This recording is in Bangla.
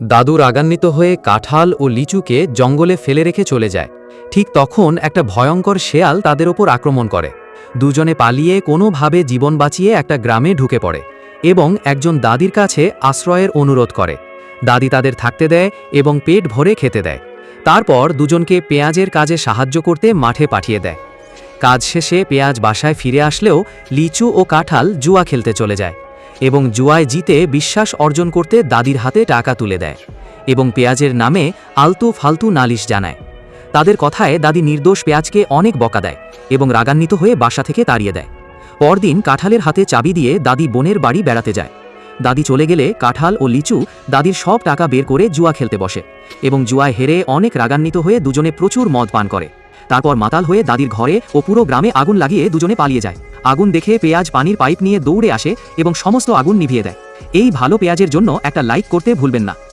দাদু রাগান্বিত হয়ে কাঁঠাল ও লিচুকে জঙ্গলে ফেলে রেখে চলে যায়। ঠিক তখন একটা ভয়ঙ্কর শেয়াল তাদের ওপর আক্রমণ করে। দুজনে পালিয়ে কোনোভাবে জীবন বাঁচিয়ে একটা গ্রামে ঢুকে পড়ে এবং একজন দাদির কাছে আশ্রয়ের অনুরোধ করে। দাদি তাদের থাকতে দেয় এবং পেট ভরে খেতে দেয়। তারপর দুজনকে পেঁয়াজের কাজে সাহায্য করতে মাঠে পাঠিয়ে দেয়। কাজ শেষে পেঁয়াজ বাসায় ফিরে আসলেও লিচু ও কাঁঠাল জুয়া খেলতে চলে যায়। এবং জুয়ায় জিতে বিশ্বাস অর্জন করতে দাদির হাতে টাকা তুলে দেয় এবং পেঁয়াজের নামে আলতু ফালতু নালিশ জানায়। তাদের কথায় দাদি নির্দোষ পেঁয়াজকে অনেক বকা দেয় এবং রাগান্বিত হয়ে বাসা থেকে তাড়িয়ে দেয়। পরদিন কাঁঠালের হাতে চাবি দিয়ে দাদি বোনের বাড়ি বেড়াতে যায়। দাদি চলে গেলে কাঁঠাল ও লিচু দাদির সব টাকা বের করে জুয়া খেলতে বসে এবং জুয়ায় হেরে অনেক রাগান্বিত হয়ে দুজনে প্রচুর মদ পান করে। তারপর মাতাল হয়ে দাদির ঘরে ও পুরো গ্রামে আগুন লাগিয়ে দুজনে পালিয়ে যায়। আগুন দেখে পেঁয়াজ পানির পাইপ নিয়ে দৌড়ে আসে এবং সমস্ত আগুন নিভিয়ে দেয়। এই ভালো পেঁয়াজের জন্য একটা লাইক করতে ভুলবেন না।